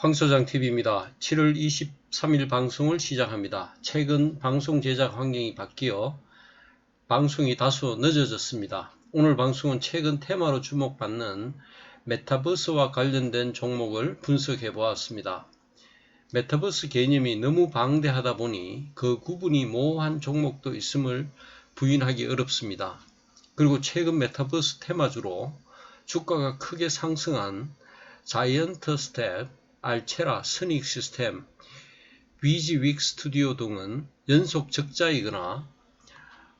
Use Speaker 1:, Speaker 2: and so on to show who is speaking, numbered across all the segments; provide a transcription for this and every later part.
Speaker 1: 황소장TV입니다. 7월 23일 방송을 시작합니다. 최근 방송 제작 환경이 바뀌어 방송이 다소 늦어졌습니다. 오늘 방송은 최근 테마로 주목받는 메타버스와 관련된 종목을 분석해 보았습니다. 메타버스 개념이 너무 방대하다 보니 그 구분이 모호한 종목도 있음을 부인하기 어렵습니다. 그리고 최근 메타버스 테마주로 주가가 크게 상승한 자이언트 스텝, 알체라, 스닉 시스템, 위지윅 스튜디오 등은 연속 적자이거나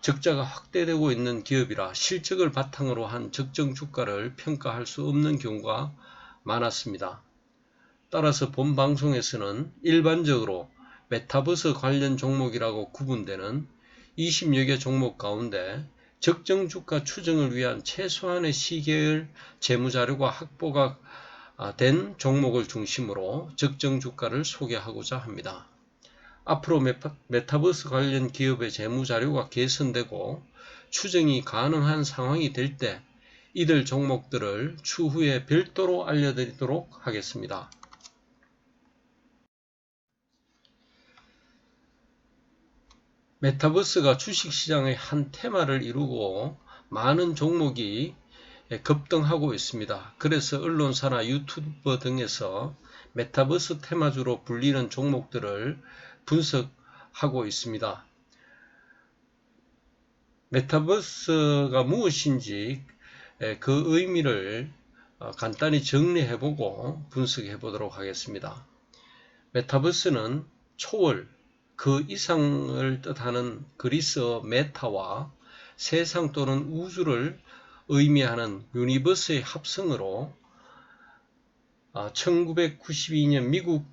Speaker 1: 적자가 확대되고 있는 기업이라 실적을 바탕으로 한 적정 주가를 평가할 수 없는 경우가 많았습니다. 따라서 본 방송에서는 일반적으로 메타버스 관련 종목이라고 구분되는 20여 개 종목 가운데 적정 주가 추정을 위한 최소한의 시계열 재무자료가 확보가 아, 된 종목을 중심으로 적정 주가를 소개하고자 합니다. 앞으로 메타버스 관련 기업의 재무 자료가 개선되고 추정이 가능한 상황이 될 때 이들 종목들을 추후에 별도로 알려드리도록 하겠습니다. 메타버스가 주식시장의 한 테마를 이루고 많은 종목이 예, 급등하고 있습니다. 그래서 언론사나 유튜버 등에서 메타버스 테마주로 불리는 종목들을 분석하고 있습니다. 메타버스가 무엇인지 예, 그 의미를 어, 간단히 정리해보고 분석해 보도록 하겠습니다. 메타버스는 초월, 그 이상을 뜻하는 그리스어 메타와 세상 또는 우주를 의미하는 유니버스의 합성으로 1992년 아, 미국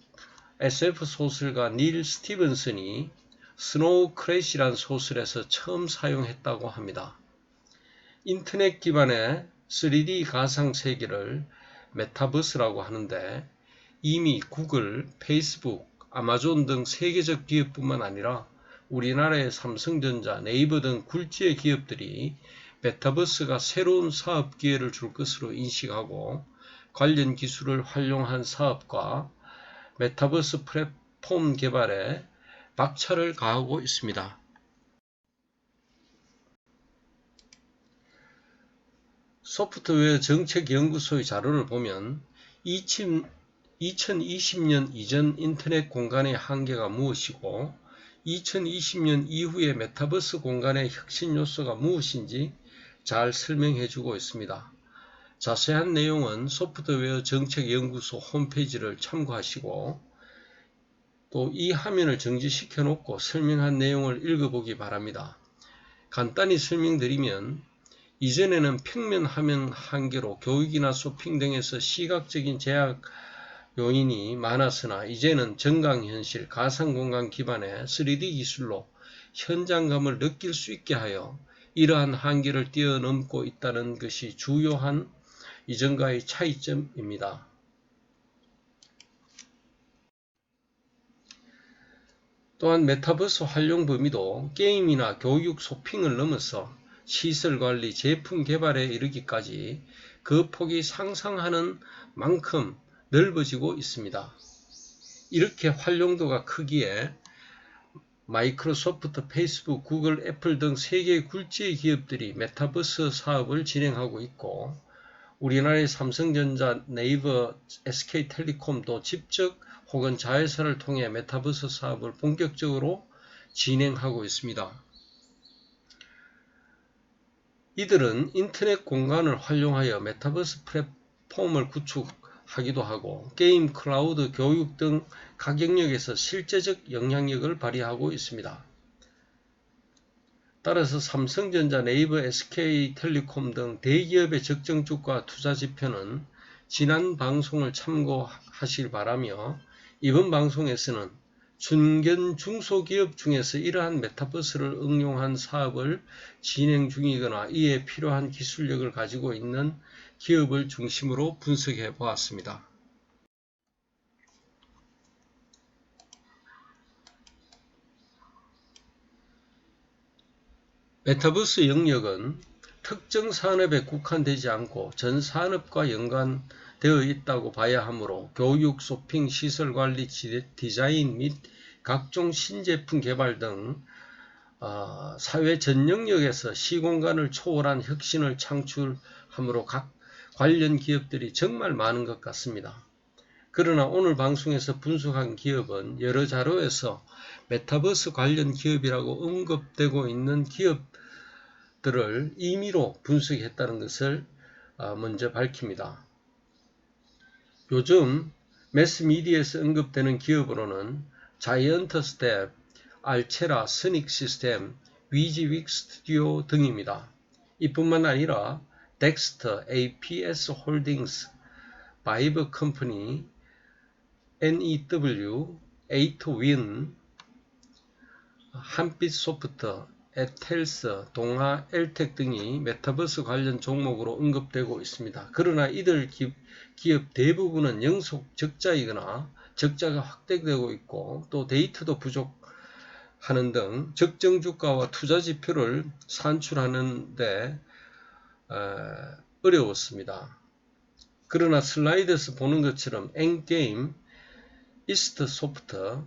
Speaker 1: SF 소설가 닐 스티븐슨이 스노우 크래시란 소설에서 처음 사용했다고 합니다. 인터넷 기반의 3D 가상 세계를 메타버스라고 하는데 이미 구글, 페이스북, 아마존 등 세계적 기업뿐만 아니라 우리나라의 삼성전자, 네이버 등 굴지의 기업들이 메타버스가 새로운 사업 기회를 줄 것으로 인식하고 관련 기술을 활용한 사업과 메타버스 플랫폼 개발에 박차를 가하고 있습니다. 소프트웨어 정책연구소의 자료를 보면 2020년 이전 인터넷 공간의 한계가 무엇이고 2020년 이후의 메타버스 공간의 혁신 요소가 무엇인지 잘 설명해 주고 있습니다. 자세한 내용은 소프트웨어 정책연구소 홈페이지를 참고하시고 또 이 화면을 정지시켜 놓고 설명한 내용을 읽어보기 바랍니다. 간단히 설명드리면 이전에는 평면 화면 한계로 교육이나 쇼핑 등에서 시각적인 제약 요인이 많았으나 이제는 정강현실, 가상공간 기반의 3D 기술로 현장감을 느낄 수 있게 하여 이러한 한계를 뛰어넘고 있다는 것이 주요한 이전과의 차이점입니다. 또한 메타버스 활용 범위도 게임이나 교육, 쇼핑을 넘어서 시설 관리, 제품 개발에 이르기까지 그 폭이 상상하는 만큼 넓어지고 있습니다. 이렇게 활용도가 크기에 마이크로소프트, 페이스북, 구글, 애플 등 세계 굴지의 기업들이 메타버스 사업을 진행하고 있고 우리나라의 삼성전자, 네이버, SK텔레콤도 직접 혹은 자회사를 통해 메타버스 사업을 본격적으로 진행하고 있습니다. 이들은 인터넷 공간을 활용하여 메타버스 플랫폼을 구축 하기도 하고 게임, 클라우드, 교육 등 각 영역에서 실제적 영향력을 발휘하고 있습니다. 따라서 삼성전자, 네이버, SK텔레콤 등 대기업의 적정 주가 투자 지표는 지난 방송을 참고하실 바라며 이번 방송에서는 중견 중소기업 중에서 이러한 메타버스를 응용한 사업을 진행 중이거나 이에 필요한 기술력을 가지고 있는 기업을 중심으로 분석해 보았습니다. 메타버스 영역은 특정 산업에 국한되지 않고 전 산업과 연관, 되어 있다고 봐야 하므로 교육, 쇼핑, 시설 관리, 지- 디자인 및 각종 신제품 개발 등 어, 사회 전 영역에서 시공간을 초월한 혁신을 창출함으로 각 관련 기업들이 정말 많은 것 같습니다. 그러나 오늘 방송에서 분석한 기업은 여러 자료에서 메타버스 관련 기업이라고 언급되고 있는 기업들을 임의로 분석했다는 것을 어, 먼저 밝힙니다. 요즘 매스미디어에서 언급되는 기업으로는 자이언트 스텝, 알체라, 스닉 시스템, 위지윅 스튜디오 등입니다. 이뿐만 아니라 덱스터, APS 홀딩스, 바이브 컴퍼니, NEW, 에이토윈, 한빛 소프트, 에텔스, 동아, 엘텍 등이 메타버스 관련 종목으로 언급되고 있습니다. 그러나 이들 기, 기업 대부분은 영속 적자이거나 적자가 확대되고 있고 또 데이터도 부족하는 등 적정 주가와 투자 지표를 산출하는데 어, 어려웠습니다. 그러나 슬라이드에서 보는 것처럼 엔게임, 이스트 소프트,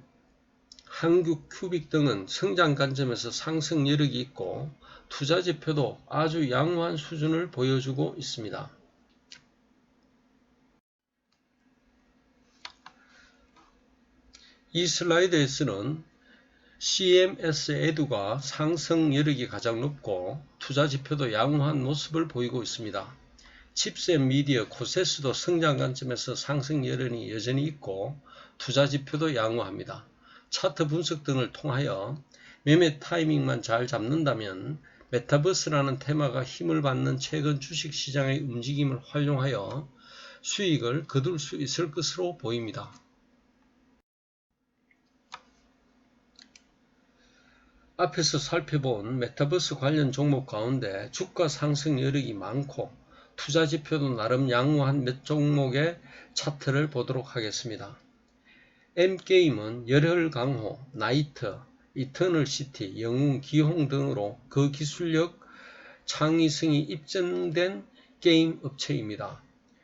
Speaker 1: 한국 큐빅 등은 성장 관점에서 상승 여력이 있고 투자 지표도 아주 양호한 수준을 보여주고 있습니다. 이 슬라이드에서는 CMS 에두가 상승 여력이 가장 높고 투자 지표도 양호한 모습을 보이고 있습니다. 칩셋 미디어 코세스도 성장 관점에서 상승 여론이 여전히 있고 투자 지표도 양호합니다. 차트 분석 등을 통하여 매매 타이밍만 잘 잡는다면 메타버스라는 테마가 힘을 받는 최근 주식 시장의 움직임을 활용하여 수익을 거둘 수 있을 것으로 보입니다. 앞에서 살펴본 메타버스 관련 종목 가운데 주가 상승 여력이 많고 투자 지표도 나름 양호한 몇 종목의 차트를 보도록 하겠습니다. M게임은 열혈 강호, 나이트, 이터널 시티, 영웅, 기홍 등으로 그 기술력 창의성이 입증된 게임 업체입니다.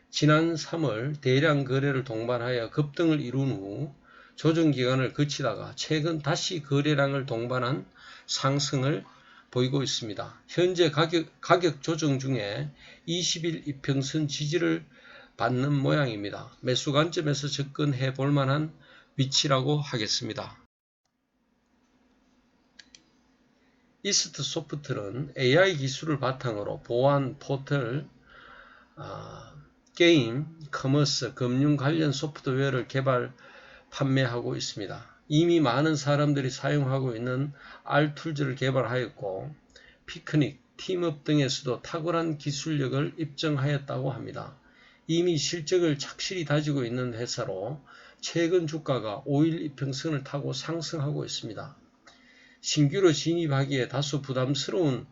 Speaker 1: 지난 3월 대량 거래를 동반하여 급등을 이룬 후 조정 기간을 거치다가 최근 다시 거래량을 동반한 상승을 보이고 있습니다. 현재 가격, 가격 조정 중에 20일 이평선 지지를 받는 모양입니다. 매수 관점에서 접근해 볼 만한 위치라고 하겠습니다. 이스트 소프트는 AI 기술을 바탕으로 보안, 포털, 어, 게임, 커머스, 금융 관련 소프트웨어를 개발, 판매하고 있습니다. 이미 많은 사람들이 사용하고 있는 R툴즈를 개발하였고 피크닉, 팀업 등에서도 탁월한 기술력을 입증하였다고 합니다. 이미 실적을 착실히 다지고 있는 회사로 최근 주가가 5일 이평선을 타고 상승하고 있습니다. 신규로 진입하기에 다소 부담스러운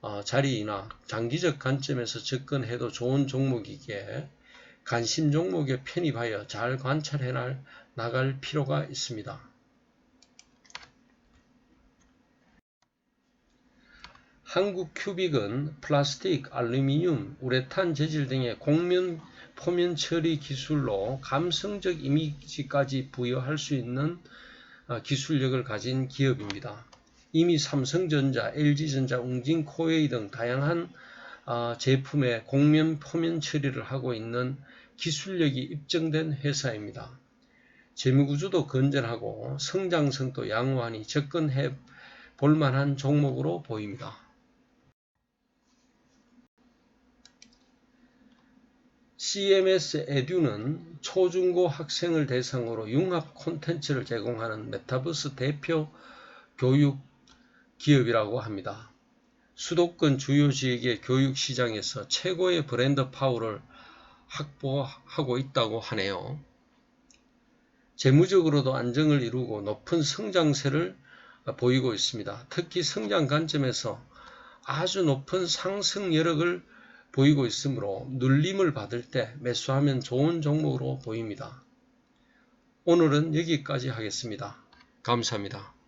Speaker 1: 어, 자리이나 장기적 관점에서 접근해도 좋은 종목이기에 관심 종목에 편입하여 잘 관찰해 나갈 필요가 있습니다. 한국 큐빅은 플라스틱, 알루미늄, 우레탄 재질 등의 곡면 포면 처리 기술로 감성적 이미지까지 부여할 수 있는 어, 기술력을 가진 기업입니다. 이미 삼성전자, LG전자, 웅진, 코웨이 등 다양한 어, 제품의 곡면 포면 처리를 하고 있는 기술력이 입증된 회사입니다. 재무구조도 건전하고 성장성도 양호하니 접근해 볼 만한 종목으로 보입니다. CMS 에듀는 초중고 학생을 대상으로 융합 콘텐츠를 제공하는 메타버스 대표 교육 기업이라고 합니다. 수도권 주요 지역의 교육 시장에서 최고의 브랜드 파워를 확보하고 있다고 하네요. 재무적으로도 안정을 이루고 높은 성장세를 보이고 있습니다. 특히 성장 관점에서 아주 높은 상승 여력을 보이고 있으므로 눌림을 받을 때 매수하면 좋은 종목으로 보입니다. 오늘은 여기까지 하겠습니다. 감사합니다.